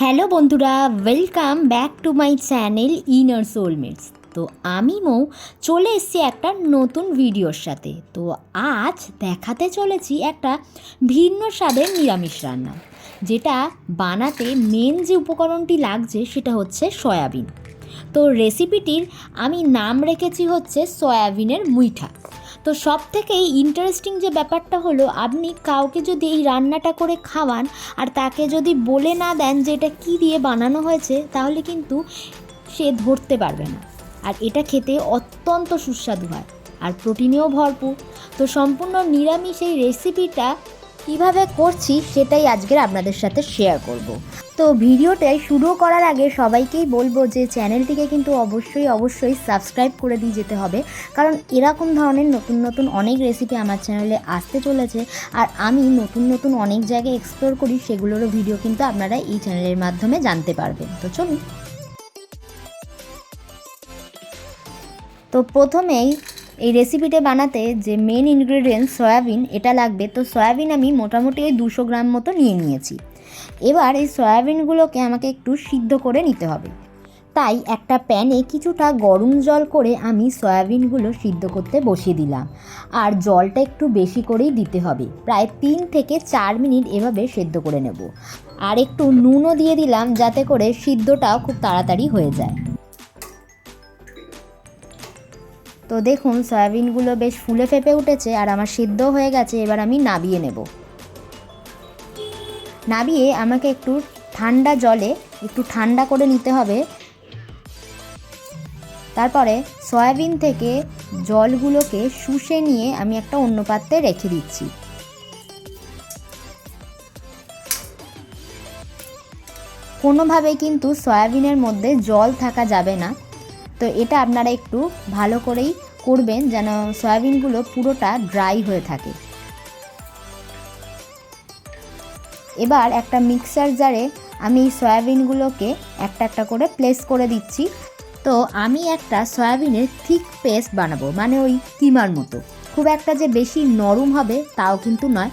Hello বন্ধুরা welcome back to my channel inner soulmates তো আমি মৌ, চলে এসেছি একটা নতুন ভিডিওর সাথে। তো আজ দেখাতে চলেছি একটা ভিন্ন স্বাদের নিরামিষ রান্না, যেটা বানাতে মেন যে উপকরণটি লাগছে সেটা হচ্ছে সয়াবিন। তো রেসিপিটির আমি নাম রেখেছি হচ্ছে সয়াবিনের মুইঠা তো সব থেকে ইন্টারেস্টিং যে ব্যাপারটা হলো, আপনি কাউকে যদি এই রান্নাটা করে খাওয়ান আর তাকে যদি বলে না দেন যে এটা কী দিয়ে বানানো হয়েছে, তাহলে কিন্তু সে ধরতে পারবে না। আর এটা খেতে অত্যন্ত সুস্বাদু হয় আর প্রোটিনেও ভরপুর। তো সম্পূর্ণ নিরামিষ এই রেসিপিটা কীভাবে করছি সেটাই আজকের আপনাদের সাথে শেয়ার করব। তো ভিডিওটাই শুরু করার আগে সবাইকেই বলব যে চ্যানেলটিকে কিন্তু অবশ্যই অবশ্যই সাবস্ক্রাইব করে দিয়ে যেতে হবে। কারণ এরকম ধরনের নতুন নতুন অনেক রেসিপি আমার চ্যানেলে আসতে চলেছে। আর আমি নতুন নতুন অনেক জায়গায় এক্সপ্লোর করি, সেগুলোরও ভিডিও কিন্তু আপনারা এই চ্যানেলের মাধ্যমে জানতে পারবেন। তো চলুন। তো প্রথমেই এই রেসিপিটা বানাতে যে মেন ইনগ্রেডিয়েন্টস সয়াবিন, এটা লাগবে। তো সয়াবিন আমি মোটামুটি ওই দুশো গ্রাম মতো নিয়ে নিয়েছি। এবার এই সয়াবিনগুলোকে আমাকে একটু সিদ্ধ করে নিতে হবে। তাই একটা প্যানে কিছুটা গরম জল করে আমি সয়াবিনগুলো সিদ্ধ করতে বসিয়ে দিলাম। আর জলটা একটু বেশি করেই দিতে হবে। প্রায় তিন থেকে চার মিনিট এভাবে সেদ্ধ করে নেব। আর একটু নুনও দিয়ে দিলাম যাতে করে সিদ্ধটাও খুব তাড়াতাড়ি হয়ে যায়। তো দেখুন, সয়াবিনগুলো বেশ ফুলে ফেপে উঠেছে আর আমার সিদ্ধ হয়ে গেছে, এবার আমি নাবিয়ে নেব। নাবিয়ে আমাকে একটু ঠান্ডা জলে একটু ঠান্ডা করে নিতে হবে। তারপরে সয়াবিন থেকে জলগুলোকে শুষে নিয়ে আমি একটা অন্য পাত্রে রেখে দিচ্ছি। কোনোভাবে কিন্তু সয়াবিনের মধ্যে জল থাকা যাবে না। তো এটা আপনারা একটু ভালো করেই করবেন যেন সয়াবিনগুলো পুরোটা ড্রাই হয়ে থাকে। এবার একটা মিক্সার জারে আমি সয়াবিনগুলোকে একটা একটা করে প্লেস করে দিচ্ছি। তো আমি একটা সয়াবিনের থিক পেস্ট বানাবো মানে ওই কিমার মতো। খুব একটা যে বেশি নরম হবে তাও কিন্তু নয়।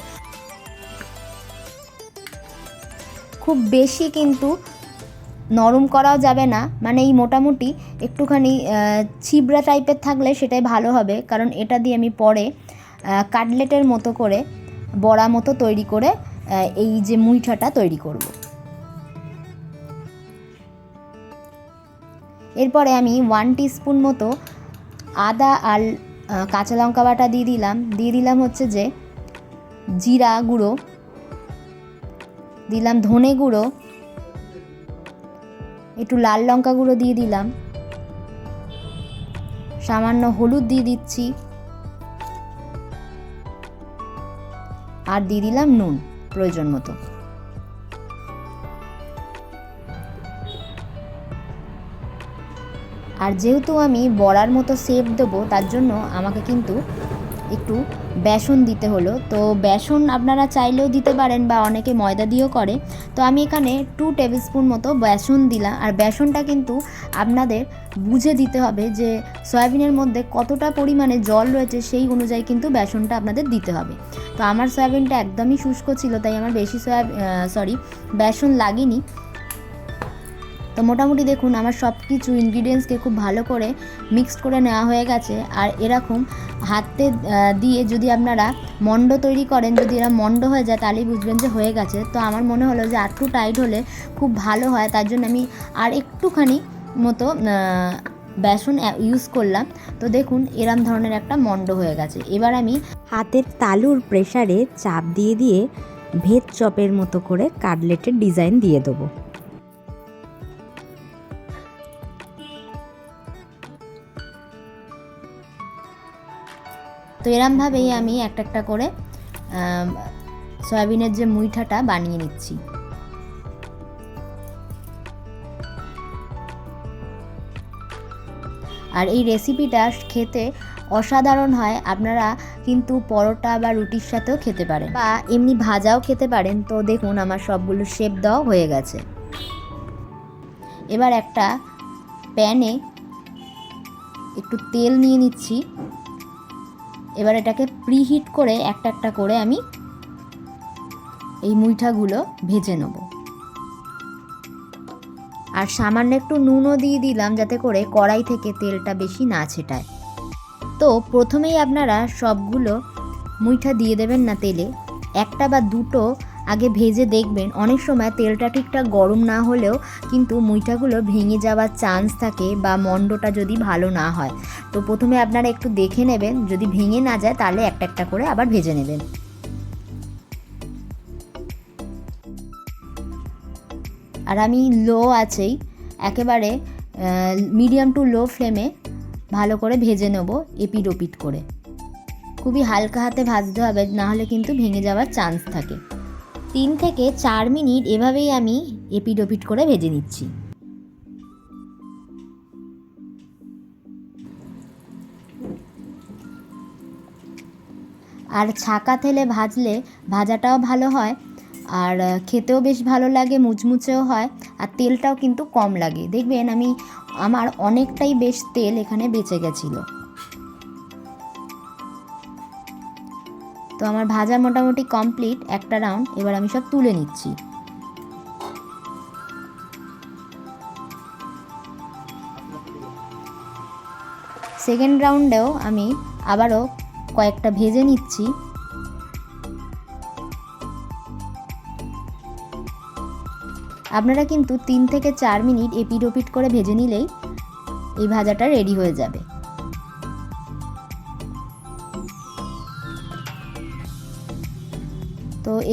খুব বেশি কিন্তু নরম করাও যাবে না। মানে এই মোটামুটি একটুখানি ছিবড়া টাইপের থাকলে সেটাই ভালো হবে। কারণ এটা দিয়ে আমি পরে কাটলেটের মতো করে, বড়া মতো তৈরি করে এই যে মুইঠাটা তৈরি করব। এরপরে আমি ওয়ান স্পুন মতো আদা আর কাঁচা লঙ্কা বাটা দিয়ে দিলাম। দিয়ে দিলাম হচ্ছে যে, জিরা গুঁড়ো। দিলাম ধনে গুঁড়ো। একটু লাল লঙ্কা গুঁড়ো দিয়ে দিলাম। সামান্য হলুদ দিয়ে দিচ্ছি। আর দিয়ে দিলাম নুন, প্রয়োজন মতো। আর যেহেতু আমি বড়ার মতো সেপ দেবো, তার জন্য আমাকে কিন্তু একটু বেসন দিতে হলো। তো বেসন আপনারা চাইলেও দিতে পারেন বা অনেকে ময়দা দিয়েও করে। তো আমি এখানে টু টেবিল স্পুন মতো বেসন দিলাম। আর বেসনটা কিন্তু আপনাদের বুঝে দিতে হবে যে সয়াবিনের মধ্যে কতটা পরিমাণে জল রয়েছে সেই অনুযায়ী কিন্তু বেসনটা আপনাদের দিতে হবে। তো আমার সয়াবিনটা একদমই শুষ্ক ছিল, তাই আমার বেশি সয়া সরি বেসন লাগেনি। তো মোটামুটি দেখুন, আমার সব কিছু ইনগ্রিডিয়েন্টসকে খুব ভালো করে মিক্সড করে নেওয়া হয়ে গেছে। আর এরকম হাতে দিয়ে যদি আপনারা মন্ড তৈরি করেন, যদি এরা মন্ড হয়ে যায়, তাহলেই বুঝবেন যে হয়ে গেছে। তো আমার মনে হলো যে আরটু টাইট হলে খুব ভালো হয়, তার জন্য আমি আর একটুখানি মতো বেসন ইউজ করলাম। তো দেখুন, এরম ধরনের একটা মন্ড হয়ে গেছে। এবার আমি হাতের তালুর প্রেসারে চাপ দিয়ে দিয়ে ভেদ চপের মতো করে কাটলেটের ডিজাইন দিয়ে দেবো। তো এরমভাবেই আমি একটা একটা করে সয়াবিনের যে মুইঠাটা বানিয়ে নিচ্ছি। আর এই রেসিপিটা খেতে অসাধারণ হয়, আপনারা কিন্তু পরোটা বা রুটির সাথেও খেতে পারেন। বা এমনি ভাজাও খেতে পারেন, তো দেখুন আমার সবগুলো শেপ দেওয়া হয়ে গেছে। এবার একটা প্যানে একটু তেল নিয়ে নিচ্ছি। এবার এটাকে প্রিহিট করে একটা একটা করে আমি এই মুইঠাগুলো ভেজে নেব। আর সামান্য একটু নুনও দিয়ে দিলাম যাতে করে কড়াই থেকে তেলটা বেশি না ছেটায়। তো প্রথমেই আপনারা সবগুলো মুইঠা দিয়ে দেবেন না তেলে, একটা বা দুটো আগে ভেজে দেখবেন, অনেক সময় তেলটা ঠিকঠাক গরম না হলেও কিন্তু মুইঠাগুলো ভেঙে যাওয়ার চান্স থাকে বা মন্ডটা যদি ভালো না হয়। তো প্রথমে আপনারা একটু দেখে নেবেন, যদি ভেঙে না যায় তাহলে একটা একটা করে আবার ভেজে নেবেন। আর আমি লো আছেই, একেবারে মিডিয়াম টু লো ফ্লেমে ভালো করে ভেজে নেব এপিড ওপিট করে। খুবই হালকা হাতে ভাজতে হবে নাহলে কিন্তু ভেঙে যাওয়ার চান্স থাকে। তিন থেকে চার মিনিট এভাবেই আমি এপিট ওপিট করে ভেজে নিচ্ছি। আর ছাকা তেলে ভাজলে ভাজাটাও ভালো হয়, আর খেতেও বেশ ভালো লাগে, মুচমুচেও হয়, আর তেলটাও কিন্তু কম লাগে। দেখবেন আমি, আমার অনেকটাই বেশ তেল এখানে বেঁচে গেছিল। তো আমার ভাজা মোটামুটি কমপ্লিট, একটা রাউন্ড, এবার আমি সব তুলে নিচ্ছি। সেকেন্ড রাউন্ডেও আমি আবারও কয়েকটা ভেজে নিচ্ছি। আপনারা কিন্তু তিন থেকে চার মিনিট এপিট ওপিট করে ভেজে নিলেই এই ভাজাটা রেডি হয়ে যাবে।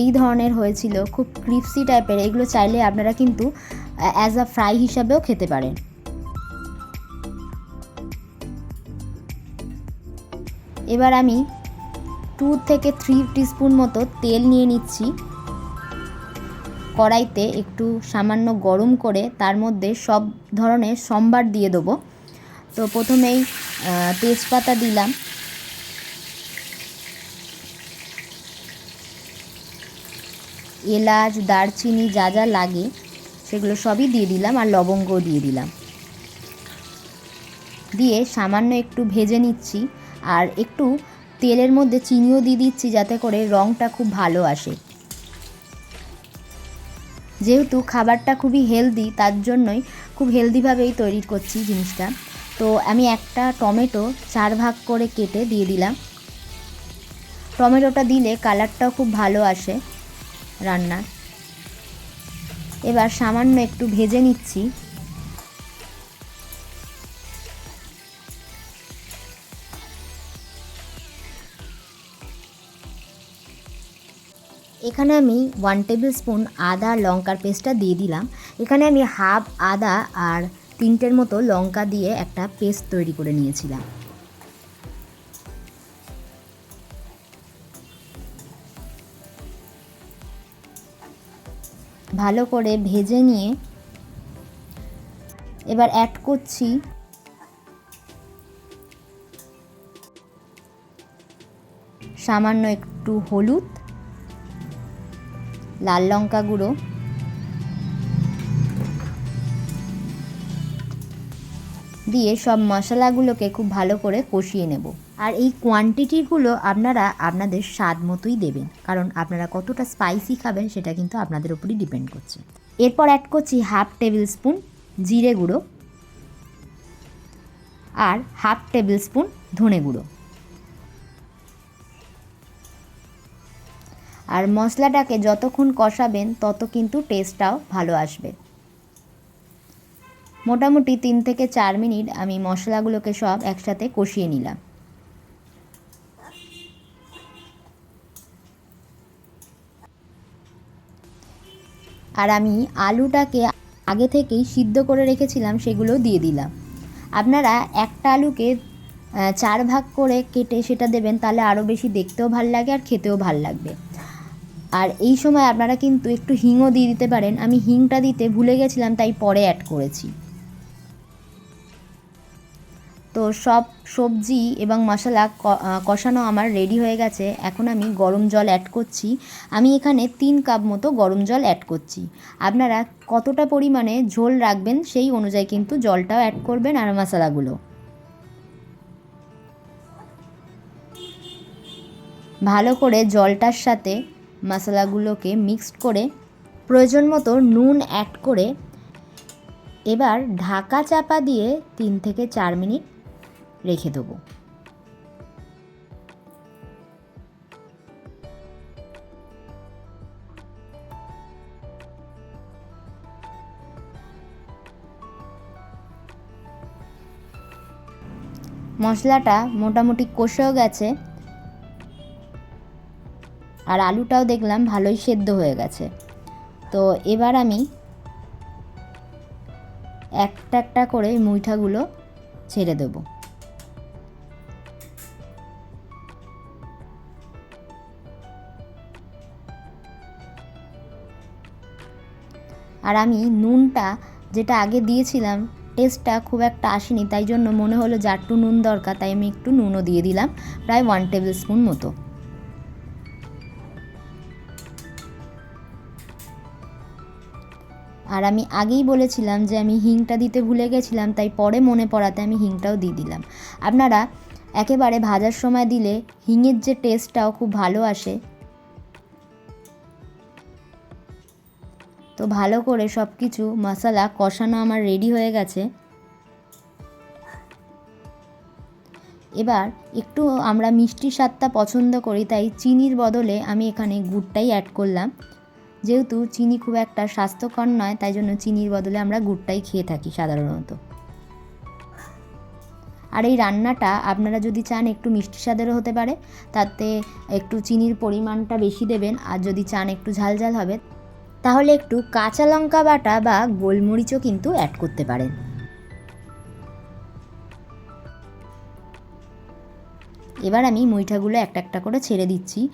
এই ধরনের হয়েছিল, খুব ক্রিপসি টাইপের, এগুলো চাইলে আপনারা কিন্তু অ্যাজ আ ফ্রাই হিসাবেও খেতে পারেন। এবার আমি টু থেকে থ্রি টিস্পুন মতো তেল নিয়ে নিচ্ছি। কড়াইতে একটু সামান্য গরম করে তার মধ্যে সব ধরনের সম্বার দিয়ে দেবো। তো প্রথমেই তেজপাতা দিলাম। এলাচ, দারচিনি, যা যা লাগে, সেগুলো সবই দিয়ে দিলাম আর লবঙ্গও দিয়ে দিলাম। দিয়ে সামান্য একটু ভেজে নিচ্ছি আর একটু তেলের মধ্যে চিনিও দিয়ে দিচ্ছি যাতে করে রঙটা খুব ভালো আসে। যেহেতু খাবারটা খুবই হেলদি, তার জন্যই খুব হেলদিভাবেই তৈরি করছি জিনিসটা। তো আমি একটা টমেটো চার ভাগ করে কেটে দিয়ে দিলাম। টমেটোটা দিলে কালারটাও খুব ভালো আসে। রান্নার। এবার সামান্য একটু ভেজে নিচ্ছি। এখানে আমি ওয়ান টেবিল স্পুন আদা লঙ্কার পেস্টটা দিয়ে দিলাম। এখানে আমি হাফ আদা আর তিনটের মতো লঙ্কা দিয়ে একটা পেস্ট তৈরি করে নিয়েছিলাম। ভালো করে ভেজে নিয়ে এবার অ্যাড করছি সামান্য একটু হলুদ, লাল লঙ্কা গুঁড়ো, দিয়ে সব মশলাগুলোকে খুব ভালো করে কষিয়ে নেব। আর এই কোয়ান্টিটিগুলো আপনারা আপনাদের স্বাদ মতোই দেবেন, কারণ আপনারা কতটা স্পাইসি খাবেন সেটা কিন্তু আপনাদের উপরই ডিপেন্ড করছে। এরপর অ্যাড করছি হাফ টেবিল স্পুন জিরে গুঁড়ো আর হাফ টেবিল স্পুন ধনে গুঁড়ো। আর মশলাটাকে যতক্ষণ কষাবেন, তত কিন্তু টেস্টটাও ভালো আসবে। মোটামুটি তিন থেকে চার মিনিট আমি মশলাগুলোকে সব একসাথে কষিয়ে নিলাম। আর আমি আলুটাকে আগে থেকেই সিদ্ধ করে রেখেছিলাম, সেগুলো দিয়ে দিলাম। আপনারা একটা আলুকে চার ভাগ করে কেটে সেটা দেবেন, তাহলে আরও বেশি দেখতেও ভালো লাগে আর খেতেও ভালো লাগবে। আর এই সময় আপনারা কিন্তু একটু হিংও দিয়ে দিতে পারেন। আমি হিংটা দিতে ভুলে গেছিলাম, তাই পরে অ্যাড করেছি। তো সব সবজি এবং মশলা কষানো আমার রেডি হয়ে গেছে। এখন আমি গরম জল অ্যাড করছি। আমি এখানে তিন কাপ মতো গরম জল অ্যাড করছি। আপনারা কতটা পরিমাণে ঝোল রাখবেন সেই অনুযায়ী কিন্তু জলটাও অ্যাড করবেন আর মশলাগুলো। ভালো করে জলটার সাথে মশলাগুলোকে মিক্সড করে প্রয়োজন মতো নুন অ্যাড করে এবার ঢাকা চাপা দিয়ে তিন থেকে চার মিনিট রেখে দেবো। মশলাটা মোটামুটি কষেও গেছে, আর আলুটাও দেখলাম ভালোই সেদ্ধ হয়ে গেছে। তো এবার আমি একটা একটা করে মুইঠাগুলো ছেড়ে দেব। আর আমি নুনটা যেটা আগে দিয়েছিলাম টেস্টটা খুব একটা আসেনি, তাই জন্য মনে হলো যে একটু নুন দরকার, তাই আমি একটু নুনও দিয়ে দিলাম, প্রায় ওয়ান টেবিল স্পুন মতো। আর আমি আগেই বলেছিলাম যে আমি হিংটা দিতে ভুলে গেছিলাম, তাই পরে মনে পড়াতে আমি হিংটাও দিয়ে দিলাম। আপনারা একেবারে ভাজার সময় দিলে হিঙের যে টেস্টটাও খুব ভালো আসে তো ভালো করে সব কিছু মশলা কষানো আমার রেডি হয়ে গেছে। এবার একটু আমরা মিষ্টি স্বাদটা পছন্দ করি, তাই চিনির বদলে আমি এখানে গুড়টাই অ্যাড করলাম। যেহেতু চিনি খুব একটা স্বাস্থ্যকর নয়, তাই জন্য চিনির বদলে আমরা গুড়টাই খেয়ে থাকি সাধারণত। আর এই রান্নাটা আপনারা যদি চান একটু মিষ্টি স্বাদেরও হতে পারে, তাতে একটু চিনির পরিমাণটা বেশি দেবেন, আর যদি চান একটু ঝাল ঝাল হবে তাহলে একটু কাঁচা লঙ্কা বাটা বা গোলমরিচও কিন্তু অ্যাড করতে পারেন। এবার আমি মুইঠাগুলো একটা একটা করে ছেড়ে দিচ্ছি।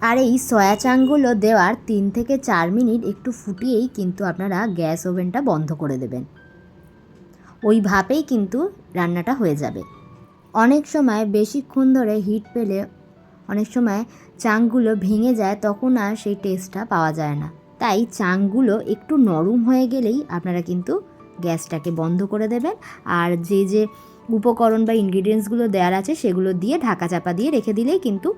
আর এই সয়া চাংগুলো দেওয়ার তিন থেকে চার মিনিট একটু ফুটিয়েই কিন্তু আপনারা গ্যাস ওভেনটা বন্ধ করে দেবেন। ওই ভাপেই কিন্তু রান্নাটা হয়ে যাবে। অনেক সময় বেশিক্ষণ ধরে হিট পেলে অনেক সময় চাংগুলো ভেঙে যায়, তখন আর সেই টেস্টটা পাওয়া যায় না। তাই চাংগুলো একটু নরম হয়ে গেলেই আপনারা কিন্তু গ্যাসটাকে বন্ধ করে দেবেন। আর যে যে উপকরণ বা ইনগ্রিডিয়েন্টসগুলো দেওয়ার আছে, সেগুলো দিয়ে ঢাকা চাপা দিয়ে রেখে দিলেই কিন্তু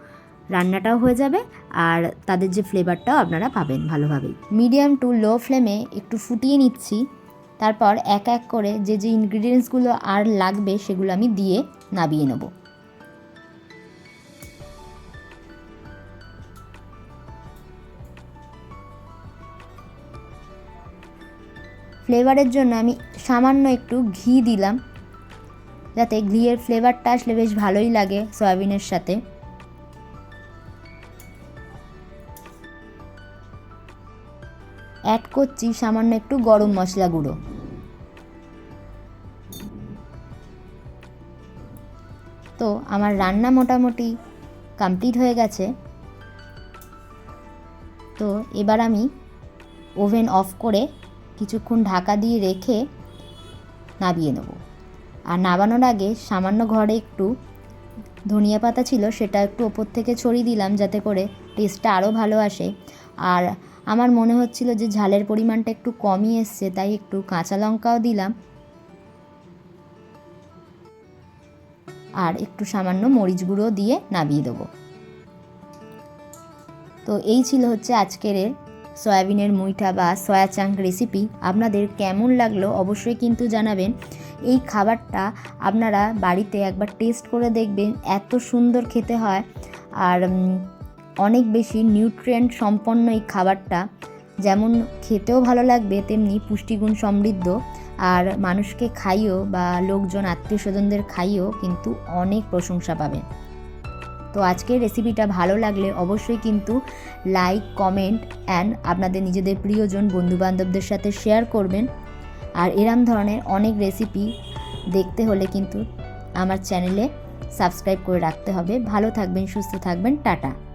রান্নাটাও হয়ে যাবে। আর তাদের যে ফ্লেভারটাও আপনারা পাবেন ভালোভাবেই। মিডিয়াম টু লো ফ্লেমে একটু ফুটিয়ে নিচ্ছি। তারপর এক এক করে যে যে ইনগ্রিডিয়েন্টসগুলো আর লাগবে, সেগুলো আমি দিয়ে নাবিয়ে নেব। ফ্লেভারের জন্য আমি সামান্য একটু ঘি দিলাম। যাতে ঘিয়ের ফ্লেভারটা আসলে বেশ ভালোই লাগে সয়াবিনের সাথে। অ্যাড করছি সামান্য একটু গরম মশলা গুঁড়ো। তো আমার রান্না মোটামুটি কমপ্লিট হয়ে গেছে। তো এবার আমি ওভেন অফ করে কিছুক্ষণ ঢাকা দিয়ে রেখে নাবিয়ে নেব। আর নাবানোর আগে সামান্য ঘরে একটু ধনিয়া পাতা ছিল, সেটা একটু ওপর থেকে ছড়িয়ে দিলাম যাতে করে টেস্টটা আরও ভালো আসে। আর আমার মনে হচ্ছিল যে ঝালের পরিমাণটা একটু কমই এসছে, তাই একটু কাঁচা লঙ্কাও দিলাম। আর একটু সামান্য মরিচ গুঁড়ো দিয়ে নাবিয়ে দেবো। তো এই ছিল হচ্ছে আজকের সয়াবিনের মুইঠা বা সয়া চাঙ্ক রেসিপি আপনাদের কেমন লাগল অবশ্যই কিন্তু জানাবেন। এই খাবারটা আপনারা বাড়িতে একবার টেস্ট করে দেখবেন, এত সুন্দর খেতে হয়। আর অনেক বেশি নিউট্রিয়েন্ট সম্পন্ন এই খাবারটা। যেমন খেতেও ভালো লাগবে, তেমনি পুষ্টিগুণ সমৃদ্ধ। আর মানুষকে খাইও বা লোকজন আত্মীয় স্বজনদের খাইও কিন্তু অনেক প্রশংসা পাবেন। তো আজকের রেসিপিটা ভালো লাগলে অবশ্যই কিন্তু লাইক কমেন্ট অ্যান্ড আপনাদের নিজেদের প্রিয়জন, বন্ধুবান্ধবদের সাথে শেয়ার করবেন। আর এরম ধরনের অনেক রেসিপি দেখতে হলে কিন্তু আমার চ্যানেলে সাবস্ক্রাইব করে রাখতে হবে। ভালো থাকবেন, সুস্থ থাকবেন, টাটা।